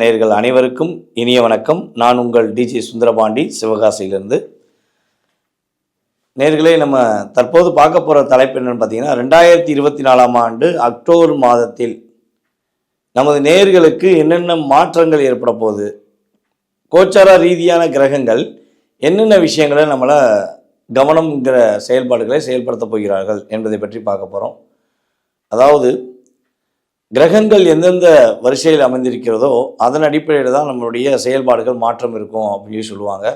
நேர்கள் அனைவருக்கும் இனிய வணக்கம். நான் உங்கள் டிஜி சுந்தரபாண்டி சிவகாசியிலிருந்து. நேர்களே நம்ம தற்போது பார்க்க போகிற தலைப்பு என்னென்னு பார்த்தீங்கன்னா ரெண்டாயிரத்தி இருபத்தி நாலாம் ஆண்டு அக்டோபர் மாதத்தில் நமது நேர்களுக்கு என்னென்ன மாற்றங்கள் ஏற்பட போகுது கோச்சார ரீதியான கிரகங்கள் என்னென்ன விஷயங்களை நம்மளை கவனம்ங்கிற செயல்பாடுகளை செயல்படுத்த போகிறார்கள் என்பதை பற்றி பார்க்க போகிறோம் அதாவது கிரகங்கள் எந்தெந்த வரிசையில் அமைந்திருக்கிறதோ அதன் அடிப்படையில் தான் நம்மளுடைய செயல்பாடுகள் மாற்றம் இருக்கும் அப்படின்னு சொல்லுவாங்க.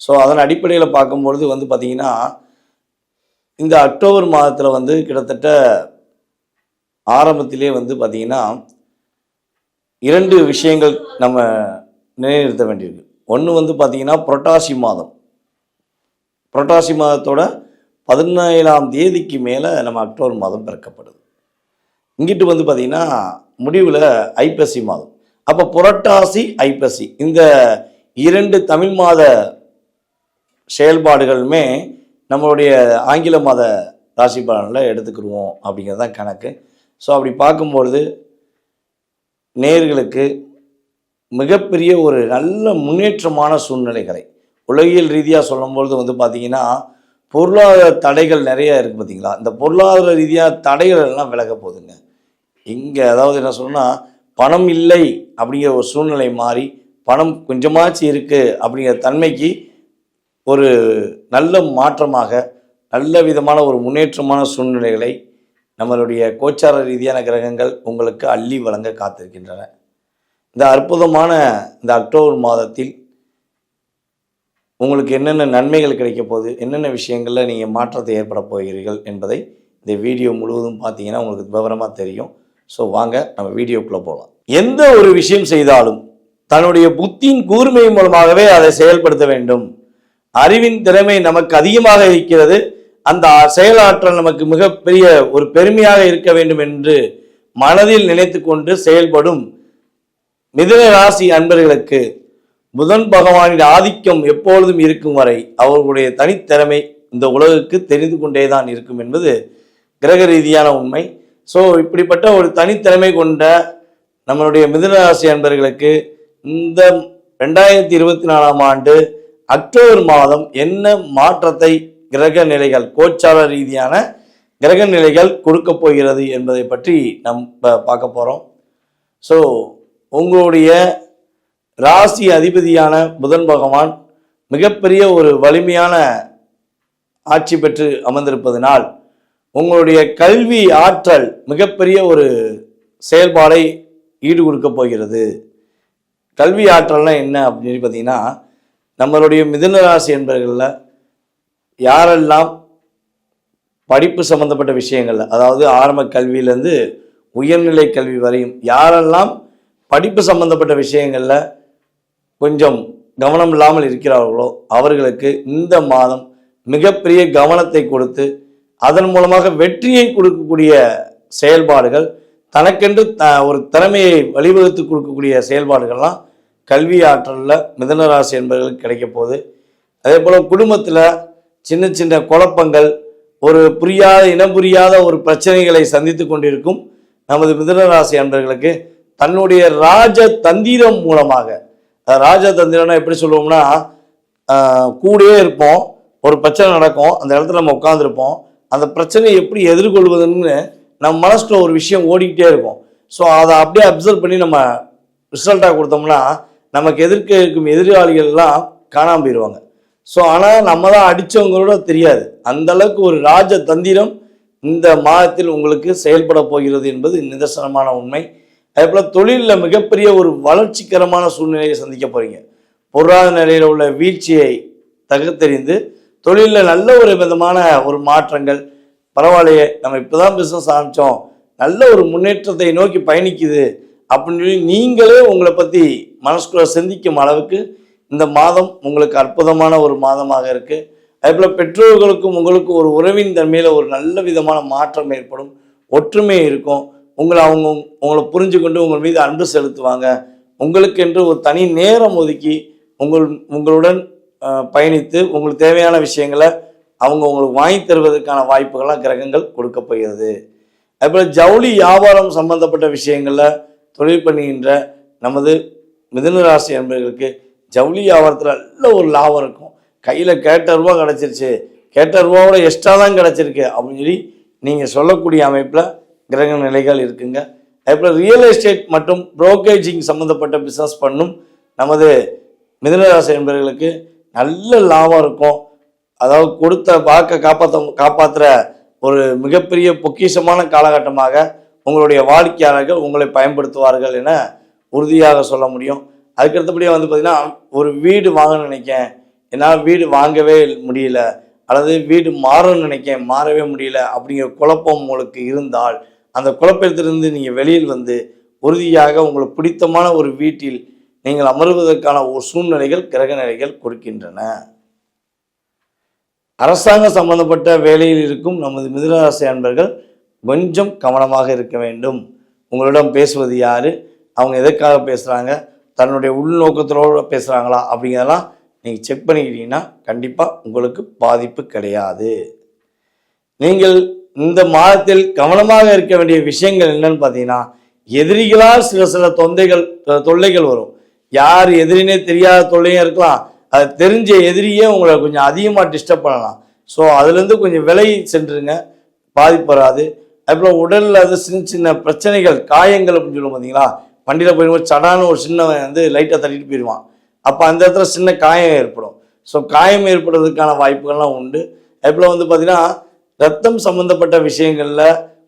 ஸோ அதன் அடிப்படையில் பார்க்கும்பொழுது வந்து பார்த்திங்கன்னா இந்த அக்டோபர் மாதத்தில் வந்து கிட்டத்தட்ட ஆரம்பத்திலே வந்து பார்த்திங்கன்னா இரண்டு விஷயங்கள் நம்ம நிலைநிறுத்த வேண்டியிருக்கு. ஒன்று வந்து பார்த்திங்கன்னா புரட்டாசி மாதம். புரட்டாசி மாதத்தோட பதினேழாம் தேதிக்கு மேலே நம்ம அக்டோபர் மாதம் பிறக்கப்படுது. இங்கிட்டு வந்து பார்த்திங்கன்னா முடிவில் ஐப்பசி மாதம். அப்போ புரட்டாசி ஐப்பசி. இந்த இரண்டு தமிழ் மாத செயல்பாடுகளுமே நம்மளுடைய ஆங்கில மாத ராசி பலனில் எடுத்துக்கிடுவோம் அப்படிங்கிறது தான் கணக்கு. ஸோ அப்படி பார்க்கும்பொழுது நேர்களுக்கு மிகப்பெரிய ஒரு நல்ல முன்னேற்றமான சூழ்நிலைகளை உலகியல் ரீதியாக சொல்லும்பொழுது வந்து பார்த்திங்கன்னா பொருளாதார தடைகள் நிறைய இருக்குது பார்த்தீங்களா இந்த பொருளாதார ரீதியாக தடைகள் எல்லாம் விலக போகுதுங்க. இங்கே அதாவது என்ன சொன்னால் பணம் இல்லை அப்படிங்கிற ஒரு சூழ்நிலை மாறி பணம் கொஞ்சமாச்சு இருக்குது அப்படிங்கிற தன்மைக்கு ஒரு நல்ல மாற்றமாக நல்ல விதமான ஒரு முன்னேற்றமான சூழ்நிலைகளை நம்மளுடைய கோச்சார ரீதியான கிரகங்கள் உங்களுக்கு அள்ளி வழங்க காத்திருக்கின்றன. இந்த அற்புதமான இந்த அக்டோபர் மாதத்தில் உங்களுக்கு என்னென்ன நன்மைகள் கிடைக்க போகுது என்னென்ன விஷயங்களில் நீங்கள் மாற்றத்தை ஏற்பட போகிறீர்கள் என்பதை இந்த வீடியோ முழுவதும் பார்த்தீங்கன்னா உங்களுக்கு விவரமாக தெரியும். ஸோ வாங்க நம்ம வீடியோக்குள்ளே போகலாம் எந்த ஒரு விஷயம் செய்தாலும் தன்னுடைய புத்தியின் கூர்மை மூலமாகவே அதை செயல்படுத்த வேண்டும். அறிவின் திறமை நமக்கு அதிகமாக இருக்கிறது. அந்த செயலாற்றல் நமக்கு மிகப்பெரிய ஒரு பெருமையாக இருக்க வேண்டும் என்று மனதில் நினைத்து கொண்டு செயல்படும் மிதுன ராசி அன்பர்களுக்கு புதன் பகவானின் ஆதிக்கம் எப்பொழுதும் இருக்கும் வரை அவர்களுடைய தனித்திறமை இந்த உலகுக்கு தெரிந்து கொண்டே தான் இருக்கும் என்பது கிரக ரீதியான உண்மை. ஸோ இப்படிப்பட்ட ஒரு தனித்திறமை கொண்ட நம்மளுடைய மிதுனராசி அன்பர்களுக்கு இந்த ரெண்டாயிரத்தி இருபத்தி நாலாம் ஆண்டு அக்டோபர் மாதம் என்ன மாற்றத்தை கிரக நிலைகள் கோச்சார ரீதியான கிரக நிலைகள் கொடுக்க போகிறது என்பதை பற்றி நம் பார்க்க போகிறோம் ஸோ உங்களுடைய ராசி அதிபதியான புதன் பகவான் மிகப்பெரிய ஒரு வலிமையான ஆட்சி பெற்று அமர்ந்திருப்பதனால் உங்களுடைய கல்வி ஆற்றல் மிகப்பெரிய ஒரு செயல்பாடை ஈடு கொடுக்க போகிறது. கல்வி ஆற்றல்னால் என்ன அப்படின்னு பார்த்தீங்கன்னா நம்மளுடைய மிதுன ராசி என்பர்களில் யாரெல்லாம் படிப்பு சம்மந்தப்பட்ட விஷயங்களில் அதாவது ஆரம்ப கல்வியிலேருந்து உயர்நிலை கல்வி வரையும் யாரெல்லாம் படிப்பு சம்பந்தப்பட்ட விஷயங்களில் கொஞ்சம் கவனம் இல்லாமல் இருக்கிறார்களோ அவர்களுக்கு இந்த மாதம் மிகப்பெரிய கவனத்தை கொடுத்து அதன் மூலமாக வெற்றியை கொடுக்கக்கூடிய செயல்பாடுகள் தனக்கென்று த ஒரு திறமையை வழிவகுத்து கொடுக்கக்கூடிய செயல்பாடுகள்லாம் கல்வி ஆற்றலில் மிதனராசி என்பவர்களுக்கு கிடைக்க போகுது. அதே போல் குடும்பத்தில் சின்ன சின்ன குழப்பங்கள் ஒரு புரியாத இனம் புரியாத ஒரு பிரச்சனைகளை சந்தித்து கொண்டிருக்கும் நமது மிதனராசி அன்பர்களுக்கு தன்னுடைய ராஜ தந்திரம் மூலமாக ராஜ தந்திரம்னா எப்படி சொல்லுவோம்னா கூடயே இருப்போம் ஒரு பிரச்சனை நடக்கும் அந்த இடத்துல நம்ம உட்காந்துருப்போம் அந்த பிரச்சனையை எப்படி எதிர்கொள்வதுன்னு நம்ம மனசில் ஒரு விஷயம் ஓடிக்கிட்டே இருக்கும். ஸோ அதை அப்படியே அப்சர்வ் பண்ணி நம்ம ரிசல்ட்டாக கொடுத்தோம்னா நமக்கு எதிர்க்க இருக்கும் எதிராளிகள்லாம் காணாமல் போயிடுவாங்க ஸோ ஆனால் நம்ம தான் அடித்தவங்களோட தெரியாது. அந்த அளவுக்கு ஒரு ராஜ தந்திரம் இந்த மாதத்தில் உங்களுக்கு செயல்பட போகிறது என்பது நிதர்சனமான உண்மை. அதே போல் தொழிலில் மிகப்பெரிய ஒரு வளர்ச்சிகரமான சூழ்நிலையை சந்திக்க போகிறீங்க பொருளாதார நிலையில் உள்ள வீழ்ச்சியை தகத்தெறிந்து தொழிலில் நல்ல ஒரு விதமான ஒரு மாற்றங்கள் பரவாயில்லையே நம்ம இப்போ தான் பிஸ்னஸ் ஆரம்பித்தோம் நல்ல ஒரு முன்னேற்றத்தை நோக்கி பயணிக்குது அப்படின்னு சொல்லி நீங்களே உங்களை பற்றி மனசுக்குள்ள சிந்திக்கும் அளவுக்கு இந்த மாதம் உங்களுக்கு அற்புதமான ஒரு மாதமாக இருக்குது அதேபோல் பெற்றோர்களுக்கும் உங்களுக்கும் ஒரு உறவின் தன்மையில் ஒரு நல்ல விதமான மாற்றம் ஏற்படும் ஒற்றுமை இருக்கும். உங்களை அவங்க உங்களை புரிஞ்சு கொண்டு உங்கள் மீது அன்பு செலுத்துவாங்க. உங்களுக்கு என்று ஒரு தனி நேரம் ஒதுக்கி உங்கள் உங்களுடன் பயணித்து உங்களுக்கு தேவையான விஷயங்களை அவங்க உங்களுக்கு வாங்கி தருவதற்கான வாய்ப்புகள்லாம் கிரகங்கள் கொடுக்க போகிறது. அதுபோல் ஜவுளி வியாபாரம் சம்பந்தப்பட்ட விஷயங்களில் தொழில் பண்ணுகின்ற நமது மிதுன ராசி என்பவர்களுக்கு ஜவுளி வியாபாரத்தில் நல்ல ஒரு லாபம் இருக்கும். கையில் கேட்ட ரூபா கிடச்சிருச்சு. கேட்ட ரூபாவோட எக்ஸ்ட்ரா தான் கிடச்சிருக்கு அப்படின்னு சொல்லி நீங்கள் சொல்லக்கூடிய அமைப்பில் கிரக நிலைகள் இருக்குங்க. அதுபோல் ரியல் எஸ்டேட் மற்றும் புரோக்கேஜிங் சம்மந்தப்பட்ட பிஸ்னஸ் பண்ணும் நமது மிதனராசி என்பவர்களுக்கு நல்ல லாபம் இருக்கும். அதாவது கொடுத்த வாக்கை காப்பாற்ற காப்பாற்றுற ஒரு மிகப்பெரிய பொக்கிஷமான காலகட்டமாக உங்களுடைய வாடிக்கையாளர்கள் உங்களை பயன்படுத்துவார்கள் என உறுதியாக சொல்ல முடியும். அதுக்கடுத்தபடியாக வந்து பார்த்திங்கன்னா ஒரு வீடு வாங்க நினைக்கேன் என்னால் வீடு வாங்கவே முடியல. அல்லது வீடு மாறணும்னு நினைக்கேன் மாறவே முடியல. அப்படிங்கிற குழப்பம் உங்களுக்கு இருந்தால் அந்த குழப்பத்திலிருந்து நீங்கள் வெளியில் வந்து உறுதியாக உங்களுக்கு பிடித்தமான ஒரு வீட்டில் நீங்கள் அமர்வதற்கான ஒரு சூழ்நிலைகள் கிரக நிலைகள் கொடுக்கின்றன. அரசாங்க சம்பந்தப்பட்ட வேலையில் இருக்கும் நமது மிதுனராசி அன்பர்கள் கொஞ்சம் கவனமாக இருக்க வேண்டும். உங்களிடம் பேசுவது யார்? அவங்க எதற்காக பேசுகிறாங்க தன்னுடைய உள்நோக்கத்தோடு பேசுகிறாங்களா அப்படிங்கிறதெல்லாம் நீங்கள் செக் பண்ணிக்கிட்டீங்கன்னா கண்டிப்பாக உங்களுக்கு பாதிப்பு கிடையாது. நீங்கள் இந்த மாதத்தில் கவனமாக இருக்க வேண்டிய விஷயங்கள் என்னன்னு பார்த்தீங்கன்னா எதிரிகளால் சில சில தொந்தைகள் தொல்லைகள் வரும். யார் எதிரினே தெரியாத தொல்லையும் இருக்கலாம். அது தெரிஞ்ச எதிரியே உங்களை கொஞ்சம் அதிகமாக டிஸ்டர்ப் பண்ணலாம். ஸோ அதுலேருந்து கொஞ்சம் விலை சென்றுங்க பாதிப்பு வராது. அப்புறம் உடலில் அது சின்ன சின்ன பிரச்சனைகள் காயங்கள் அப்படின்னு சொல்லுவோம் பார்த்தீங்களா? வண்டியில் போயிடும்போது சடான ஒரு சின்னவன் வந்து லைட்டாக தட்டிட்டு போயிடுவான். அப்போ அந்த இடத்துல சின்ன காயம் ஏற்படும். ஸோ காயம் ஏற்படுறதுக்கான வாய்ப்புகள்லாம் உண்டு. அதுபோல் வந்து பார்த்தீங்கன்னா ரத்தம் சம்மந்தப்பட்ட விஷயங்களில்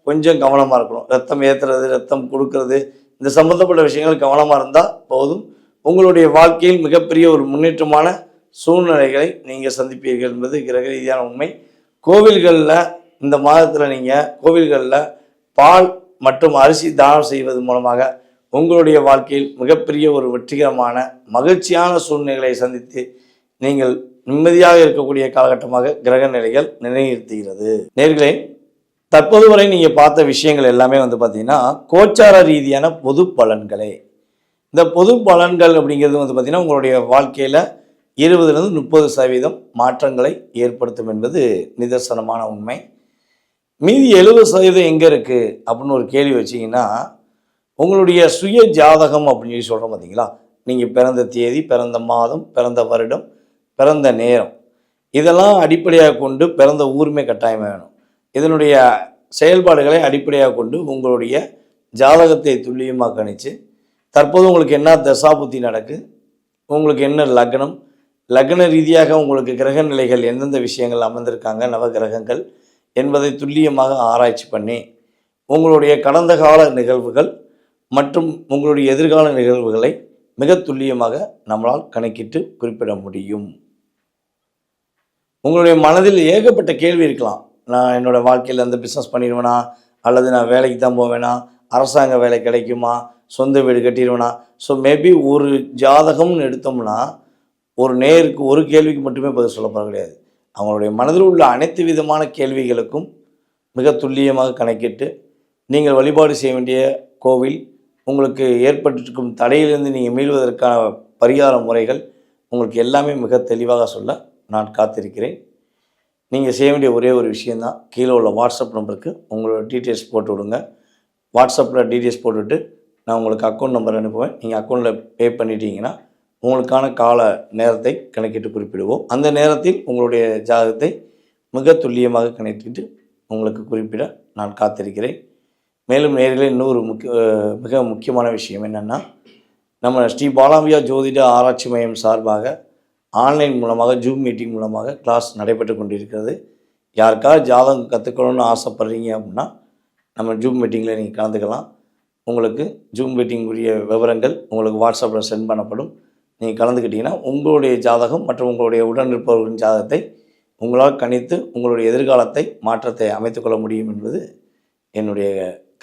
கொஞ்சம் கவனமாக இருக்கணும். ரத்தம் ஏற்றுறது ரத்தம் கொடுக்கறது இந்த சம்மந்தப்பட்ட விஷயங்கள் கவனமாக இருந்தால் போதும். உங்களுடைய வாழ்க்கையில் மிகப்பெரிய ஒரு முன்னேற்றமான சூழ்நிலைகளை நீங்கள் சந்திப்பீர்கள் என்பது கிரக ரீதியான உண்மை. கோவில்களில் இந்த மாதத்தில் நீங்கள் கோவில்களில் பால் மற்றும் அரிசி தானம் செய்வது மூலமாக உங்களுடைய வாழ்க்கையில் மிகப்பெரிய ஒரு வெற்றிகரமான மகிழ்ச்சியான சூழ்நிலைகளை சந்தித்து நீங்கள் நிம்மதியாக இருக்கக்கூடிய காலகட்டமாக கிரக நிலைகள் நிலைநிறுத்துகிறது. நேர்களே தற்போது வரை நீங்கள் பார்த்த விஷயங்கள் எல்லாமே வந்து பார்த்தீங்கன்னா கோச்சார ரீதியான பொது பலன்களே. இந்த பொது பலன்கள் அப்படிங்கிறது வந்து பார்த்தீங்கன்னா உங்களுடைய வாழ்க்கையில் இருபதுலேருந்து முப்பது சதவீதம் மாற்றங்களை ஏற்படுத்தும் என்பது நிதர்சனமான உண்மை. மீதி எழுபது சதவீதம் எங்கே இருக்குது அப்படின்னு ஒரு கேள்வி வச்சிங்கன்னா உங்களுடைய சுய ஜாதகம் அப்படின்னு சொல்லி சொல்கிறோம் பார்த்தீங்களா நீங்கள் பிறந்த தேதி பிறந்த மாதம் பிறந்த வருடம் பிறந்த நேரம். இதெல்லாம் அடிப்படையாக கொண்டு பிறந்த ஊருமே கட்டாயமாக வேணும். இதனுடைய செயல்பாடுகளை அடிப்படையாக கொண்டு உங்களுடைய ஜாதகத்தை துல்லியமாக கணிச்சு தற்போது உங்களுக்கு என்ன தசாபுத்தி நடக்கு உங்களுக்கு என்ன லக்னம் லக்ன ரீதியாக உங்களுக்கு கிரக நிலைகள் எந்தெந்த விஷயங்கள் அமர்ந்திருக்காங்க நவகிரகங்கள் என்பதை துல்லியமாக ஆராய்ச்சி பண்ணி உங்களுடைய கடந்த கால நிகழ்வுகள் மற்றும் உங்களுடைய எதிர்கால நிகழ்வுகளை மிக துல்லியமாக நம்மளால் கணக்கிட்டு குறிப்பிட முடியும். உங்களுடைய மனதில் ஏகப்பட்ட கேள்வி இருக்கலாம். நான் என்னோட வாழ்க்கையில் அந்த பிஸ்னஸ் பண்ணிடுவேனா? அல்லது நான் வேலைக்கு தான் போவேனா? அரசாங்க வேலை கிடைக்குமா? சொந்த வீடு கட்டிடுவேனா? ஸோ மேபி ஒரு ஜாதகம்னு எடுத்தோம்னா ஒரு நேருக்கு ஒரு கேள்விக்கு மட்டுமே பதில் சொல்ல கிடையாது. அவங்களுடைய மனதில் உள்ள அனைத்து விதமான கேள்விகளுக்கும் மிக துல்லியமாக கணக்கிட்டு நீங்கள் வழிபாடு செய்ய வேண்டிய கோவில் உங்களுக்கு ஏற்பட்டிருக்கும் தடையிலிருந்து நீங்கள் மீள்வதற்கான பரிகார முறைகள் உங்களுக்கு எல்லாமே மிக தெளிவாக சொல்ல நான் காத்திருக்கிறேன். நீங்கள் செய்ய வேண்டிய ஒரே ஒரு விஷயந்தான் கீழே உள்ள வாட்ஸ்அப் நம்பருக்கு உங்களோட டீட்டெயில்ஸ் போட்டு விடுங்க. வாட்ஸ்அப்பில் டீட்டெயில்ஸ் போட்டுவிட்டு நான் உங்களுக்கு அக்கௌண்ட் நம்பர் அனுப்புவேன். நீங்கள் அக்கௌண்ட்டில் பே பண்ணிட்டீங்கன்னா உங்களுக்கான கால நேரத்தை கணக்கிட்டு குறிப்பிடுவோம். அந்த நேரத்தில் உங்களுடைய ஜாதகத்தை மிக துல்லியமாக கணக்கிட்டு உங்களுக்கு குறிப்பிட நான் காத்திருக்கிறேன். மேலும் நேரில் இன்னொரு முக்கிய மிக முக்கியமான விஷயம் என்னென்னா நம்ம ஸ்ரீ பாலாம்பியா ஜோதிட ஆராய்ச்சி மையம் சார்பாக ஆன்லைன் மூலமாக ஜூம் மீட்டிங் மூலமாக கிளாஸ் நடைபெற்று கொண்டிருக்கிறது. யாருக்காவது ஜாதகம் கற்றுக்கணும்னு ஆசைப்பட்றீங்க அப்படின்னா நம்ம ஜூம் மீட்டிங்கில் நீங்கள் கலந்துக்கலாம். உங்களுக்கு ஜூம் மீட்டிங்குரிய விவரங்கள் உங்களுக்கு வாட்ஸ்அப்பில் சென்ட் பண்ணப்படும். நீங்கள் கலந்துக்கிட்டிங்கன்னா உங்களுடைய ஜாதகம் மற்றும் உங்களுடைய உடனிருப்பவர்களின் ஜாதகத்தை உங்களால் கணித்து உங்களுடைய எதிர்காலத்தை மாற்றத்தை அமைத்துக்கொள்ள முடியும் என்பது என்னுடைய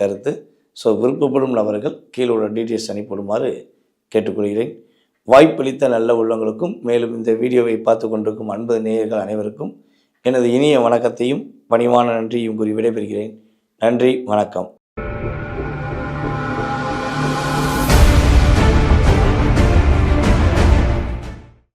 கருத்து. ஸோ விருப்பப்படும் நபர்கள் கீழே உள்ள டீட்டெயில்ஸ் அனுப்பிவிடுமாறு கேட்டுக்கொள்கிறேன். வாய்ப்பளித்த நல்ல உள்ளங்களுக்கும் மேலும் இந்த வீடியோவை பார்த்து கொண்டிருக்கும் அன்பு நேயர்கள் அனைவருக்கும் எனது இனிய வணக்கத்தையும் பணிவான நன்றியும் கூறி விடைபெறுகிறேன். நன்றி வணக்கம்.